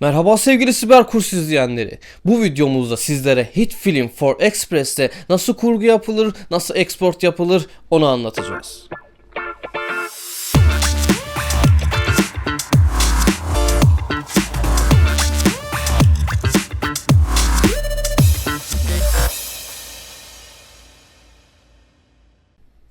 Merhaba sevgili siber kurs izleyenleri. Bu videomuzda sizlere Hit Film for Express'te nasıl kurgu yapılır, nasıl export yapılır onu anlatacağız.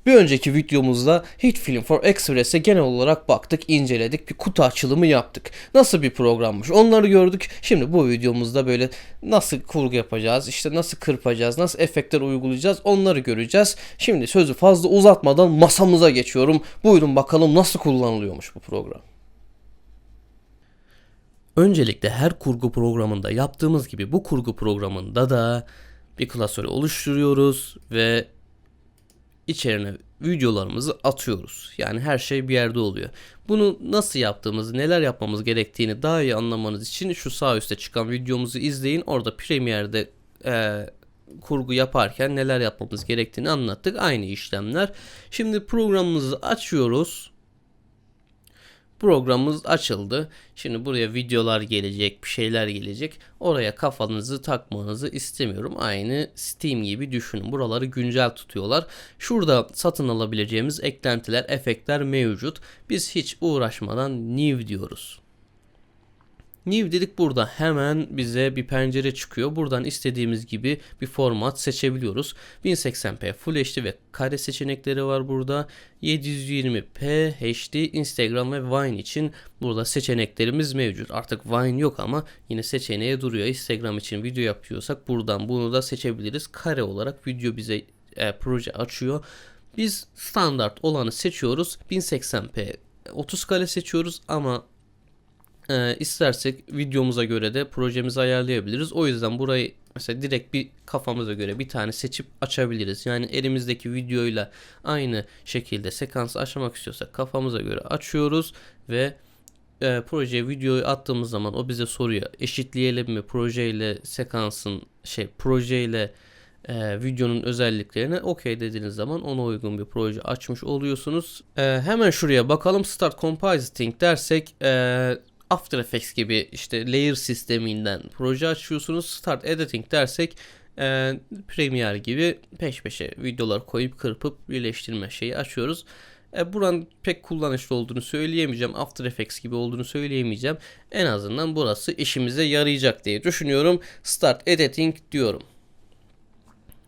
Bir önceki videomuzda Hit Film for Express'e genel olarak baktık, inceledik, bir kutu açılımı yaptık. Nasıl bir programmış onları gördük. Şimdi bu videomuzda böyle nasıl kurgu yapacağız, işte nasıl kırpacağız, nasıl efektler uygulayacağız onları göreceğiz. Şimdi sözü fazla uzatmadan masamıza geçiyorum. Buyurun bakalım nasıl kullanılıyormuş bu program. Öncelikle her kurgu programında yaptığımız gibi bu kurgu programında da bir klasörü oluşturuyoruz ve içerine videolarımızı atıyoruz. Yani her şey bir yerde oluyor. Bunu nasıl yaptığımızı, neler yapmamız gerektiğini daha iyi anlamanız için şu sağ üstte çıkan videomuzu izleyin. Orada Premiere'de e, kurgu yaparken neler yapmamız gerektiğini anlattık. Aynı işlemler. Şimdi programımızı açıyoruz. Programımız açıldı. Şimdi buraya videolar gelecek, bir şeyler gelecek. Oraya kafanızı takmanızı istemiyorum. Aynı Steam gibi düşünün. Buraları güncel tutuyorlar. Şurada satın alabileceğimiz eklentiler, efektler mevcut. Biz hiç uğraşmadan new diyoruz. New dedik burada hemen bize bir pencere çıkıyor. Buradan istediğimiz gibi bir format seçebiliyoruz. 1080p Full HD ve kare seçenekleri var burada. 720p HD Instagram ve Vine için burada seçeneklerimiz mevcut. Artık Vine yok ama yine seçeneğe duruyor. Instagram için video yapıyorsak buradan bunu da seçebiliriz. Kare olarak video bize e, proje açıyor. Biz standart olanı seçiyoruz. 1080p 30 kare seçiyoruz ama e, istersek videomuza göre de projemizi ayarlayabiliriz. O yüzden burayı mesela direkt bir kafamıza göre bir tane seçip açabiliriz. Yani elimizdeki videoyla aynı şekilde sekansı açmak istiyorsak kafamıza göre açıyoruz ve e, projeye videoyu attığımız zaman o bize soruyor eşitleyelim mi projeyle sekansın şey projeyle e, videonun özelliklerine okey dediğiniz zaman ona uygun bir proje açmış oluyorsunuz. E, hemen şuraya bakalım Start Compositing dersek e, After Effects gibi işte layer sisteminden proje açıyorsunuz. Start Editing dersek e, Premiere gibi peş peşe videolar koyup kırpıp birleştirme şeyi açıyoruz. E, buranın pek kullanışlı olduğunu söyleyemeyeceğim. After Effects gibi olduğunu söyleyemeyeceğim. En azından burası işimize yarayacak diye düşünüyorum. Start Editing diyorum.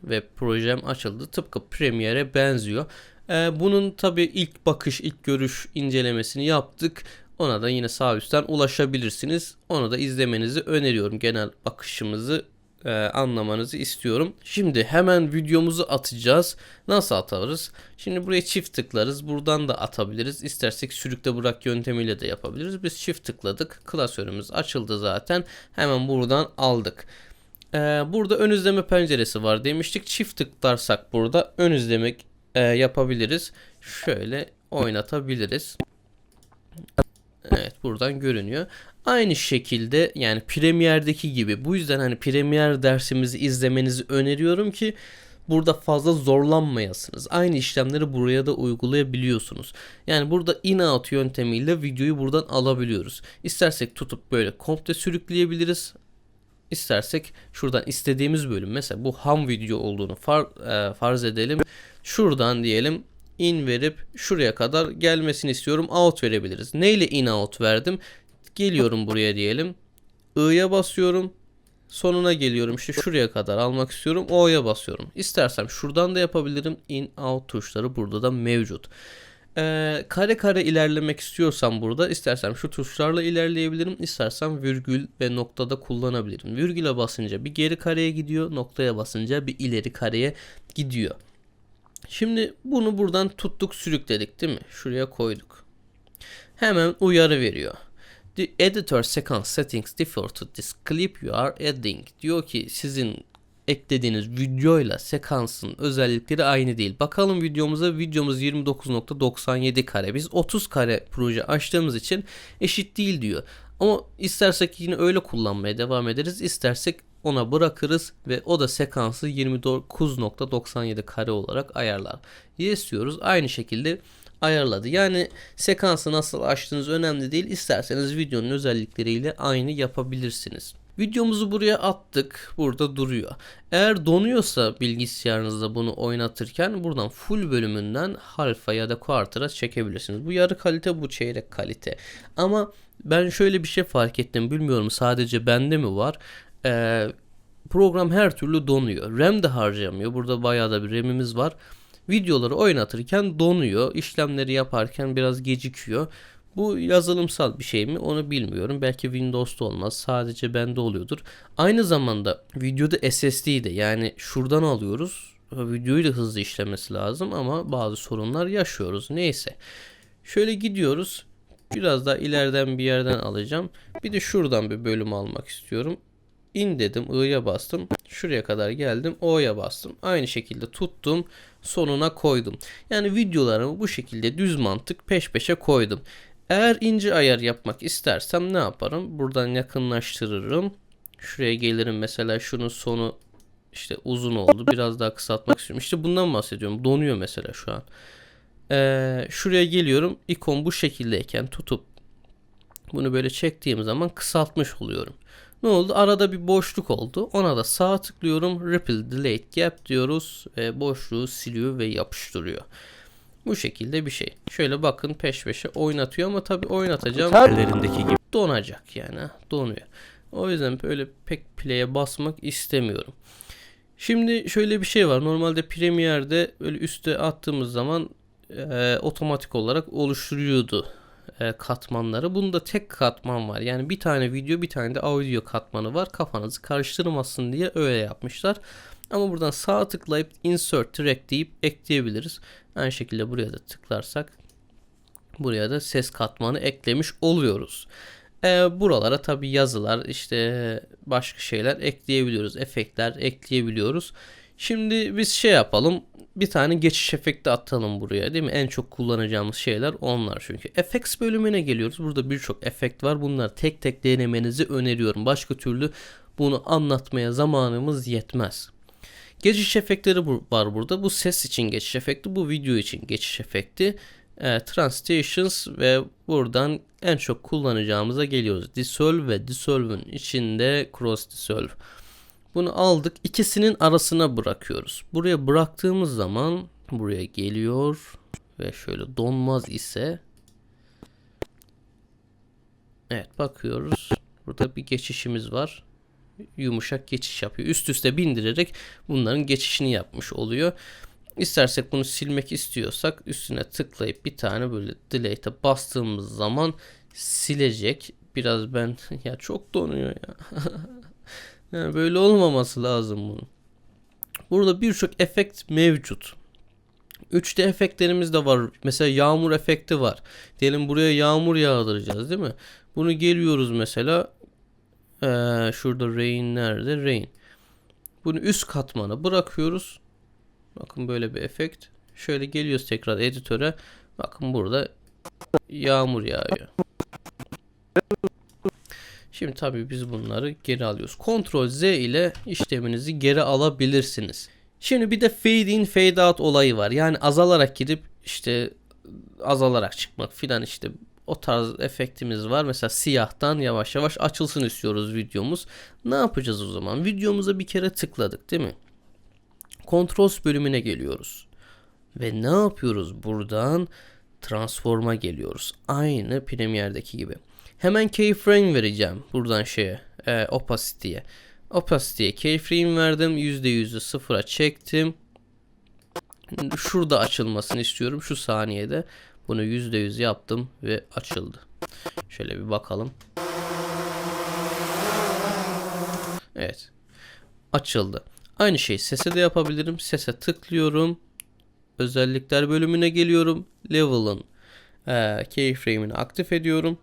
Ve projem açıldı. Tıpkı Premiere'e benziyor. E, bunun tabi ilk bakış, ilk görüş incelemesini yaptık. Ona da yine sağ üstten ulaşabilirsiniz. Onu da izlemenizi öneriyorum. Genel bakışımızı e, anlamanızı istiyorum. Şimdi hemen videomuzu atacağız. Nasıl atarız? Şimdi buraya çift tıklarız. Buradan da atabiliriz. İstersek sürükle bırak yöntemiyle de yapabiliriz. Biz çift tıkladık. Klasörümüz açıldı zaten. Hemen buradan aldık. Ee, burada ön izleme penceresi var demiştik. Çift tıklarsak burada ön izlemek e, yapabiliriz. Şöyle oynatabiliriz. Evet buradan görünüyor. Aynı şekilde yani Premiere'deki gibi bu yüzden hani Premiere dersimizi izlemenizi öneriyorum ki burada fazla zorlanmayasınız. Aynı işlemleri buraya da uygulayabiliyorsunuz. Yani burada in-out yöntemiyle videoyu buradan alabiliyoruz. İstersek tutup böyle komple sürükleyebiliriz. İstersek şuradan istediğimiz bölüm mesela bu ham video olduğunu far, e, farz edelim. Şuradan diyelim in verip şuraya kadar gelmesini istiyorum. Out verebiliriz. Neyle in out verdim? Geliyorum buraya diyelim. I'ya basıyorum. Sonuna geliyorum işte şuraya kadar almak istiyorum. O'ya basıyorum. İstersem şuradan da yapabilirim. In out tuşları burada da mevcut. Ee, kare kare ilerlemek istiyorsam burada istersem şu tuşlarla ilerleyebilirim. İstersem virgül ve noktada kullanabilirim. Virgüle basınca bir geri kareye gidiyor. Noktaya basınca bir ileri kareye gidiyor. Şimdi bunu buradan tuttuk sürükledik değil mi? Şuraya koyduk. Hemen uyarı veriyor. The editor sequence settings differ to this clip you are adding. Diyor ki sizin eklediğiniz videoyla sekansın özellikleri aynı değil. Bakalım videomuza videomuz 29.97 kare. Biz 30 kare proje açtığımız için eşit değil diyor. Ama istersek yine öyle kullanmaya devam ederiz. İstersek ona bırakırız ve o da sekansı 29.97 kare olarak ayarlar. Yes diyoruz. Aynı şekilde ayarladı. Yani sekansı nasıl açtığınız önemli değil. İsterseniz videonun özellikleriyle aynı yapabilirsiniz. Videomuzu buraya attık. Burada duruyor. Eğer donuyorsa bilgisayarınızda bunu oynatırken buradan full bölümünden halfa ya da quarter'a çekebilirsiniz. Bu yarı kalite bu çeyrek kalite. Ama ben şöyle bir şey fark ettim. Bilmiyorum sadece bende mi var. Ee, program her türlü donuyor. RAM de harcamıyor. Burada bayağı da bir RAM'imiz var. Videoları oynatırken donuyor. İşlemleri yaparken biraz gecikiyor. Bu yazılımsal bir şey mi onu bilmiyorum. Belki Windows'ta olmaz. Sadece bende oluyordur. Aynı zamanda videoda SSD de yani şuradan alıyoruz. Videoyu da hızlı işlemesi lazım ama bazı sorunlar yaşıyoruz. Neyse. Şöyle gidiyoruz. Biraz daha ileriden bir yerden alacağım. Bir de şuradan bir bölüm almak istiyorum. İn dedim. I'ya bastım. Şuraya kadar geldim. O'ya bastım. Aynı şekilde tuttum. Sonuna koydum. Yani videolarımı bu şekilde düz mantık peş peşe koydum. Eğer ince ayar yapmak istersem ne yaparım? Buradan yakınlaştırırım. Şuraya gelirim mesela şunun sonu işte uzun oldu. Biraz daha kısaltmak istiyorum. İşte bundan bahsediyorum. Donuyor mesela şu an. Ee, şuraya geliyorum. İkon bu şekildeyken tutup bunu böyle çektiğim zaman kısaltmış oluyorum. Ne oldu? Arada bir boşluk oldu. Ona da sağ tıklıyorum. Ripple Delete Gap diyoruz. Ve boşluğu siliyor ve yapıştırıyor. Bu şekilde bir şey. Şöyle bakın peş peşe oynatıyor ama tabi oynatacağım ellerindeki gibi donacak yani donuyor. O yüzden böyle pek play'e basmak istemiyorum. Şimdi şöyle bir şey var. Normalde Premiere'de öyle üste attığımız zaman e, otomatik olarak oluşturuyordu e, katmanları. Bunda tek katman var. Yani bir tane video bir tane de audio katmanı var. Kafanızı karıştırmasın diye öyle yapmışlar. Ama buradan sağ tıklayıp insert track deyip ekleyebiliriz. Aynı şekilde buraya da tıklarsak buraya da ses katmanı eklemiş oluyoruz. E, buralara tabi yazılar işte başka şeyler ekleyebiliyoruz. Efektler ekleyebiliyoruz. Şimdi biz şey yapalım. Bir tane geçiş efekti atalım buraya değil mi? En çok kullanacağımız şeyler onlar çünkü. Effects bölümüne geliyoruz. Burada birçok efekt var. Bunlar tek tek denemenizi öneriyorum. Başka türlü bunu anlatmaya zamanımız yetmez. Geçiş efektleri var burada. Bu ses için geçiş efekti, bu video için geçiş efekti. E, Transitions ve buradan en çok kullanacağımıza geliyoruz. Dissolve ve Dissolve'ın içinde Cross Dissolve. Bunu aldık. İkisinin arasına bırakıyoruz. Buraya bıraktığımız zaman buraya geliyor ve şöyle donmaz ise Evet bakıyoruz. Burada bir geçişimiz var yumuşak geçiş yapıyor. Üst üste bindirerek bunların geçişini yapmış oluyor. İstersek bunu silmek istiyorsak üstüne tıklayıp bir tane böyle delete'e bastığımız zaman silecek. Biraz ben ya çok donuyor ya. yani böyle olmaması lazım bunun. Burada birçok efekt mevcut. 3D efektlerimiz de var. Mesela yağmur efekti var. Diyelim buraya yağmur yağdıracağız değil mi? Bunu geliyoruz mesela ee, şurada rain nerede? Rain. Bunu üst katmana bırakıyoruz. Bakın böyle bir efekt. Şöyle geliyoruz tekrar editöre. Bakın burada yağmur yağıyor. Şimdi tabii biz bunları geri alıyoruz. Ctrl Z ile işleminizi geri alabilirsiniz. Şimdi bir de fade in fade out olayı var. Yani azalarak gidip işte azalarak çıkmak filan işte o tarz efektimiz var. Mesela siyahtan yavaş yavaş açılsın istiyoruz videomuz. Ne yapacağız o zaman? Videomuza bir kere tıkladık değil mi? Controls bölümüne geliyoruz. Ve ne yapıyoruz buradan? Transform'a geliyoruz. Aynı Premiere'deki gibi. Hemen keyframe vereceğim buradan şeye, e, opacity'ye. Opacity'ye keyframe verdim. %100'ü sıfıra çektim. Şurada açılmasını istiyorum şu saniyede. Bunu %100 yaptım ve açıldı. Şöyle bir bakalım. Evet. Açıldı. Aynı şey sese de yapabilirim. Sese tıklıyorum. Özellikler bölümüne geliyorum. Level'ın e, keyframe'ini aktif ediyorum.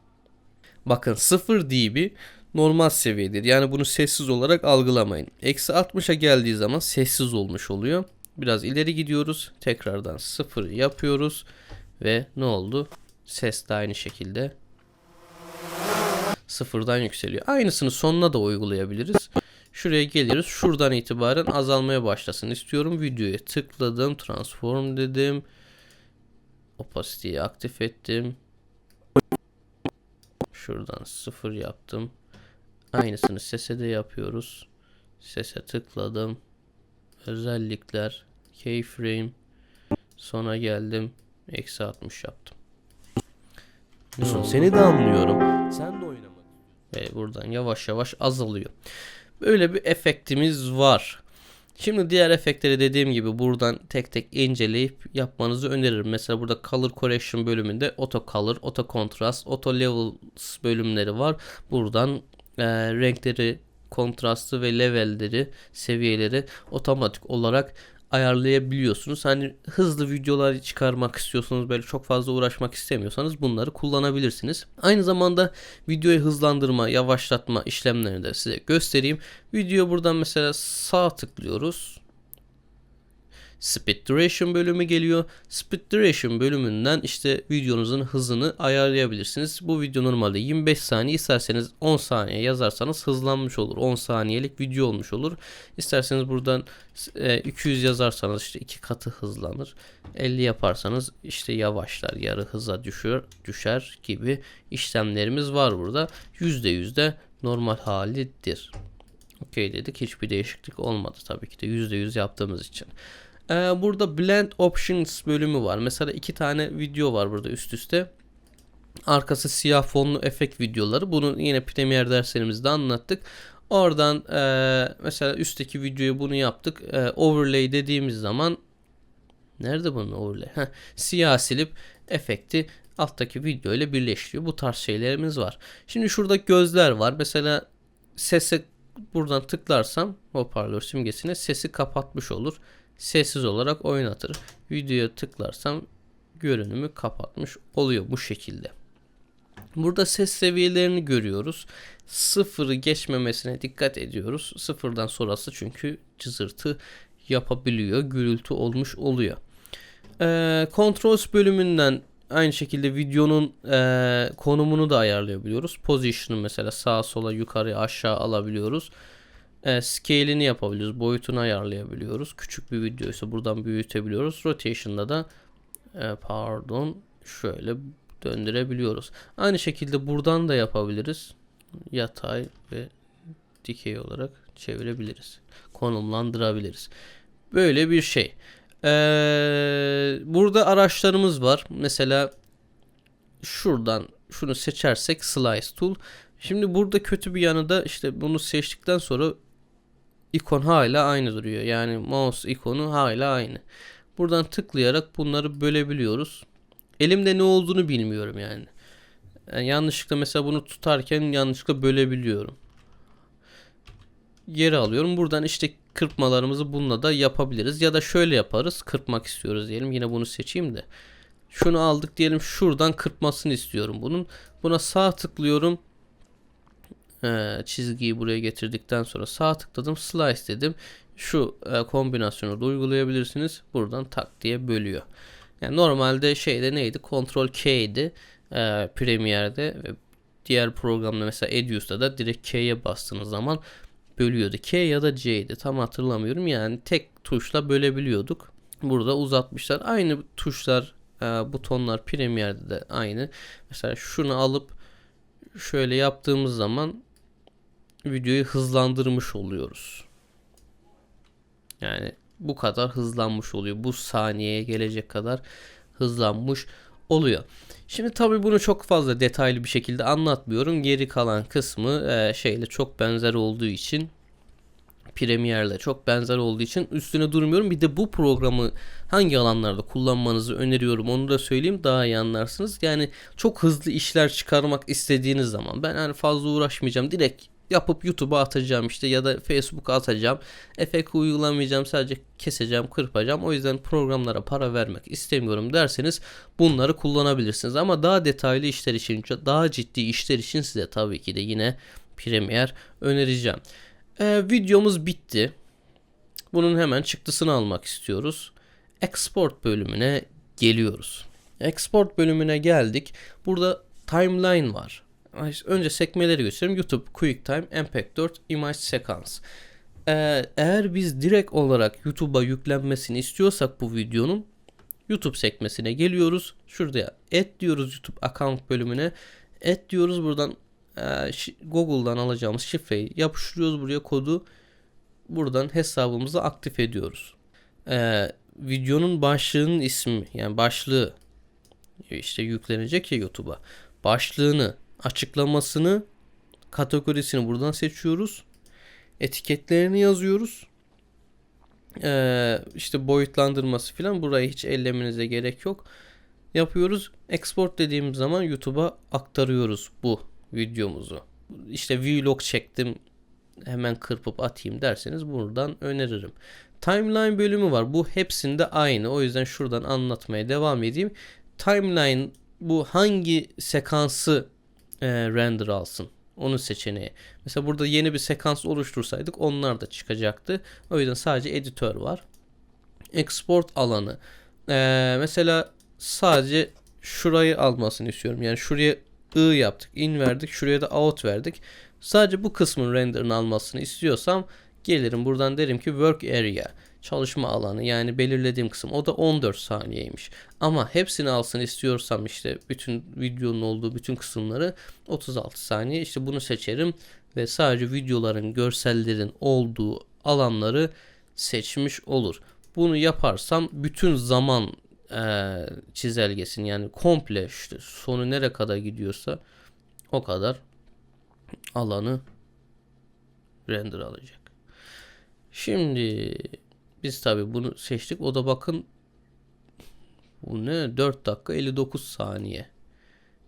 Bakın 0 dB normal seviyedir. Yani bunu sessiz olarak algılamayın. Eksi 60'a geldiği zaman sessiz olmuş oluyor. Biraz ileri gidiyoruz. Tekrardan 0 yapıyoruz. Ve ne oldu? Ses de aynı şekilde sıfırdan yükseliyor. Aynısını sonuna da uygulayabiliriz. Şuraya geliyoruz. Şuradan itibaren azalmaya başlasın istiyorum. Videoya tıkladım. Transform dedim. Opacity'yi aktif ettim. Şuradan sıfır yaptım. Aynısını sese de yapıyoruz. Sese tıkladım. Özellikler. Keyframe. Sona geldim. Eksi 60 yaptım. Seni de anlıyorum. Sen de oynamak. Ve buradan yavaş yavaş azalıyor. Böyle bir efektimiz var. Şimdi diğer efektleri dediğim gibi buradan tek tek inceleyip yapmanızı öneririm. Mesela burada Color Correction bölümünde Auto Color, Auto Contrast, Auto Levels bölümleri var. Buradan e, renkleri, kontrastı ve levelleri, seviyeleri otomatik olarak ayarlayabiliyorsunuz. Hani hızlı videolar çıkarmak istiyorsanız böyle çok fazla uğraşmak istemiyorsanız bunları kullanabilirsiniz. Aynı zamanda videoyu hızlandırma, yavaşlatma işlemlerini de size göstereyim. Video buradan mesela sağ tıklıyoruz. Speed Duration bölümü geliyor. Speed Duration bölümünden işte videonuzun hızını ayarlayabilirsiniz. Bu video normalde 25 saniye isterseniz 10 saniye yazarsanız hızlanmış olur. 10 saniyelik video olmuş olur. İsterseniz buradan e, 200 yazarsanız işte iki katı hızlanır. 50 yaparsanız işte yavaşlar yarı hıza düşür, düşer gibi işlemlerimiz var burada. %100 de normal halidir. Okey dedik hiçbir değişiklik olmadı tabii ki de %100 yaptığımız için. Ee, burada Blend Options bölümü var. Mesela iki tane video var burada üst üste. Arkası siyah fonlu efekt videoları. Bunu yine Premiere derslerimizde anlattık. Oradan e, mesela üstteki videoyu bunu yaptık. E, overlay dediğimiz zaman nerede bunun overlay? Heh, siyah silip efekti alttaki video ile birleştiriyor. Bu tarz şeylerimiz var. Şimdi şurada gözler var. Mesela sese buradan tıklarsam hoparlör simgesine sesi kapatmış olur sessiz olarak oynatır. Videoya tıklarsam görünümü kapatmış oluyor bu şekilde. Burada ses seviyelerini görüyoruz. Sıfırı geçmemesine dikkat ediyoruz. Sıfırdan sonrası çünkü cızırtı yapabiliyor. Gürültü olmuş oluyor. Ee, bölümünden aynı şekilde videonun e, konumunu da ayarlayabiliyoruz. Position'ı mesela sağa sola yukarı aşağı alabiliyoruz e, scale'ini yapabiliyoruz. Boyutunu ayarlayabiliyoruz. Küçük bir videoysa buradan büyütebiliyoruz. Rotation'da da e, pardon şöyle döndürebiliyoruz. Aynı şekilde buradan da yapabiliriz. Yatay ve dikey olarak çevirebiliriz. Konumlandırabiliriz. Böyle bir şey. Ee, burada araçlarımız var. Mesela şuradan şunu seçersek Slice Tool. Şimdi burada kötü bir yanı da işte bunu seçtikten sonra ikon hala aynı duruyor. Yani mouse ikonu hala aynı. Buradan tıklayarak bunları bölebiliyoruz. Elimde ne olduğunu bilmiyorum yani. yani yanlışlıkla mesela bunu tutarken yanlışlıkla bölebiliyorum. Geri alıyorum. Buradan işte kırpmalarımızı bununla da yapabiliriz. Ya da şöyle yaparız. Kırpmak istiyoruz diyelim. Yine bunu seçeyim de. Şunu aldık diyelim. Şuradan kırpmasını istiyorum bunun. Buna sağ tıklıyorum e, çizgiyi buraya getirdikten sonra sağ tıkladım slice dedim. Şu e, kombinasyonu da uygulayabilirsiniz. Buradan tak diye bölüyor. Yani normalde şeyde neydi? Ctrl K'ydi. E, Premiere'de ve diğer programda mesela Edius'ta da direkt K'ye bastığınız zaman bölüyordu. K ya da C'ydi tam hatırlamıyorum. Yani tek tuşla bölebiliyorduk. Burada uzatmışlar. Aynı tuşlar, e, butonlar Premiere'de de aynı. Mesela şunu alıp şöyle yaptığımız zaman videoyu hızlandırmış oluyoruz. Yani bu kadar hızlanmış oluyor. Bu saniyeye gelecek kadar hızlanmış oluyor. Şimdi tabii bunu çok fazla detaylı bir şekilde anlatmıyorum. Geri kalan kısmı e, şeyle çok benzer olduğu için Premiere'le çok benzer olduğu için üstüne durmuyorum. Bir de bu programı hangi alanlarda kullanmanızı öneriyorum onu da söyleyeyim daha iyi anlarsınız. Yani çok hızlı işler çıkarmak istediğiniz zaman ben hani fazla uğraşmayacağım. Direkt yapıp YouTube'a atacağım işte ya da Facebook'a atacağım. Efekt uygulamayacağım sadece keseceğim kırpacağım. O yüzden programlara para vermek istemiyorum derseniz bunları kullanabilirsiniz. Ama daha detaylı işler için daha ciddi işler için size tabii ki de yine Premiere önereceğim. Ee, videomuz bitti. Bunun hemen çıktısını almak istiyoruz. Export bölümüne geliyoruz. Export bölümüne geldik. Burada timeline var. Önce sekmeleri göstereyim. YouTube, QuickTime, MPEG-4, Image Sequence. Ee, eğer biz direkt olarak YouTube'a yüklenmesini istiyorsak bu videonun YouTube sekmesine geliyoruz. Şurada et diyoruz YouTube account bölümüne. Et diyoruz buradan e, Google'dan alacağımız şifreyi yapıştırıyoruz buraya kodu. Buradan hesabımızı aktif ediyoruz. E, videonun başlığının ismi yani başlığı işte yüklenecek ya YouTube'a. Başlığını, açıklamasını, kategorisini buradan seçiyoruz. Etiketlerini yazıyoruz. Ee, işte boyutlandırması falan burayı hiç ellemenize gerek yok. Yapıyoruz. Export dediğimiz zaman YouTube'a aktarıyoruz bu videomuzu. İşte vlog çektim hemen kırpıp atayım derseniz buradan öneririm. Timeline bölümü var. Bu hepsinde aynı. O yüzden şuradan anlatmaya devam edeyim. Timeline bu hangi sekansı e, render alsın? Onun seçeneği. Mesela burada yeni bir sekans oluştursaydık onlar da çıkacaktı. O yüzden sadece editör var. Export alanı. Ee, mesela sadece şurayı almasını istiyorum. Yani şuraya I yaptık, in verdik, şuraya da out verdik. Sadece bu kısmın renderını almasını istiyorsam gelirim buradan derim ki work area çalışma alanı yani belirlediğim kısım o da 14 saniyeymiş. Ama hepsini alsın istiyorsam işte bütün videonun olduğu bütün kısımları 36 saniye işte bunu seçerim ve sadece videoların görsellerin olduğu alanları seçmiş olur. Bunu yaparsam bütün zaman eee çizelgesini yani komple işte sonu nereye kadar gidiyorsa o kadar alanı render alacak. Şimdi biz tabi bunu seçtik. O da bakın bu ne? 4 dakika 59 saniye.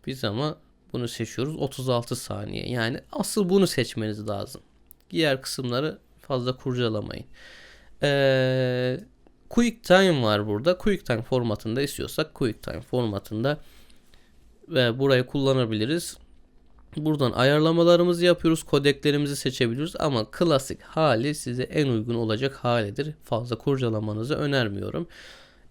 Biz ama bunu seçiyoruz 36 saniye. Yani asıl bunu seçmeniz lazım. Diğer kısımları fazla kurcalamayın. Ee, Quick Time var burada. Quick Time formatında istiyorsak Quick Time formatında ve burayı kullanabiliriz. Buradan ayarlamalarımızı yapıyoruz. Kodeklerimizi seçebiliyoruz ama klasik hali size en uygun olacak halidir. Fazla kurcalamanızı önermiyorum.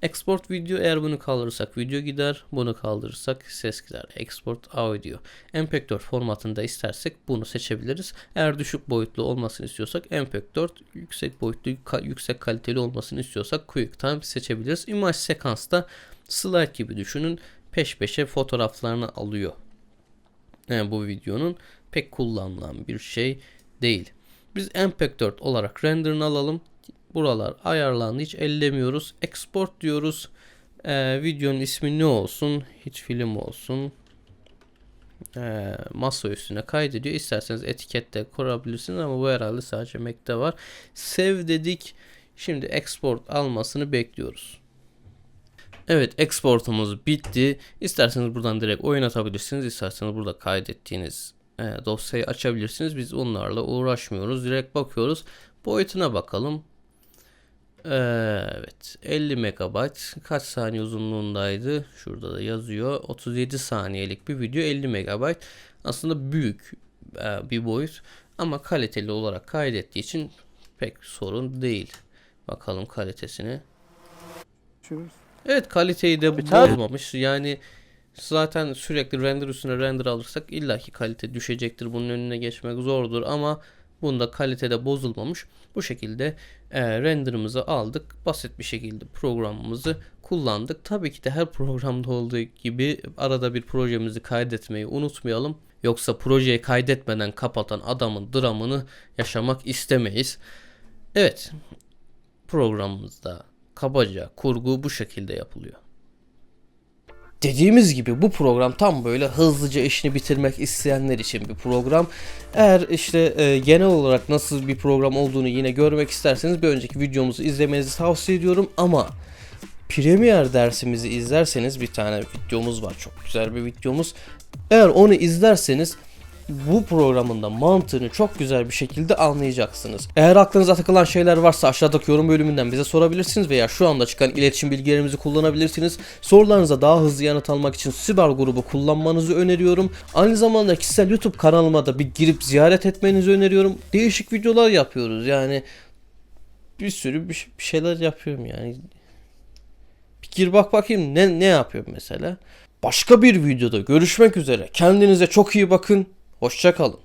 Export video eğer bunu kaldırırsak video gider. Bunu kaldırırsak ses gider. Export audio. MPEG 4 formatında istersek bunu seçebiliriz. Eğer düşük boyutlu olmasını istiyorsak MPEG 4 yüksek boyutlu yüksek kaliteli olmasını istiyorsak QuickTime seçebiliriz. Image sekansta slide gibi düşünün. Peş peşe fotoğraflarını alıyor yani bu videonun pek kullanılan bir şey değil. Biz MPEG 4 olarak renderını alalım. Buralar ayarlandı hiç ellemiyoruz. Export diyoruz. Ee, videonun ismi ne olsun? Hiç film olsun. Ee, masa üstüne kaydediyor. İsterseniz etikette kurabilirsiniz ama bu herhalde sadece Mac'te var. Save dedik. Şimdi export almasını bekliyoruz. Evet exportumuz bitti. İsterseniz buradan direkt oynatabilirsiniz. İsterseniz burada kaydettiğiniz e, dosyayı açabilirsiniz. Biz onlarla uğraşmıyoruz. Direkt bakıyoruz. Boyutuna bakalım. Ee, Evet 50 MB kaç saniye uzunluğundaydı? Şurada da yazıyor. 37 saniyelik bir video 50 MB. Aslında büyük e, bir boyut ama kaliteli olarak kaydettiği için pek sorun değil. Bakalım kalitesine. Görüşürüz. Evet kaliteyi de Biter. bozmamış. Yani zaten sürekli render üstüne render alırsak illaki kalite düşecektir. Bunun önüne geçmek zordur ama bunda kalitede bozulmamış. Bu şekilde e, renderımızı aldık. Basit bir şekilde programımızı kullandık. Tabii ki de her programda olduğu gibi arada bir projemizi kaydetmeyi unutmayalım. Yoksa projeyi kaydetmeden kapatan adamın dramını yaşamak istemeyiz. Evet programımızda kabaca kurgu bu şekilde yapılıyor. Dediğimiz gibi bu program tam böyle hızlıca işini bitirmek isteyenler için bir program. Eğer işte e, genel olarak nasıl bir program olduğunu yine görmek isterseniz bir önceki videomuzu izlemenizi tavsiye ediyorum ama Premiere dersimizi izlerseniz bir tane videomuz var. Çok güzel bir videomuz. Eğer onu izlerseniz bu programın da mantığını çok güzel bir şekilde anlayacaksınız. Eğer aklınıza takılan şeyler varsa aşağıdaki yorum bölümünden bize sorabilirsiniz veya şu anda çıkan iletişim bilgilerimizi kullanabilirsiniz. Sorularınıza daha hızlı yanıt almak için Siber grubu kullanmanızı öneriyorum. Aynı zamanda kişisel YouTube kanalıma da bir girip ziyaret etmenizi öneriyorum. Değişik videolar yapıyoruz yani bir sürü bir şeyler yapıyorum yani. Bir gir bak bakayım ne ne yapıyorum mesela. Başka bir videoda görüşmek üzere. Kendinize çok iyi bakın. Hoşça kalın.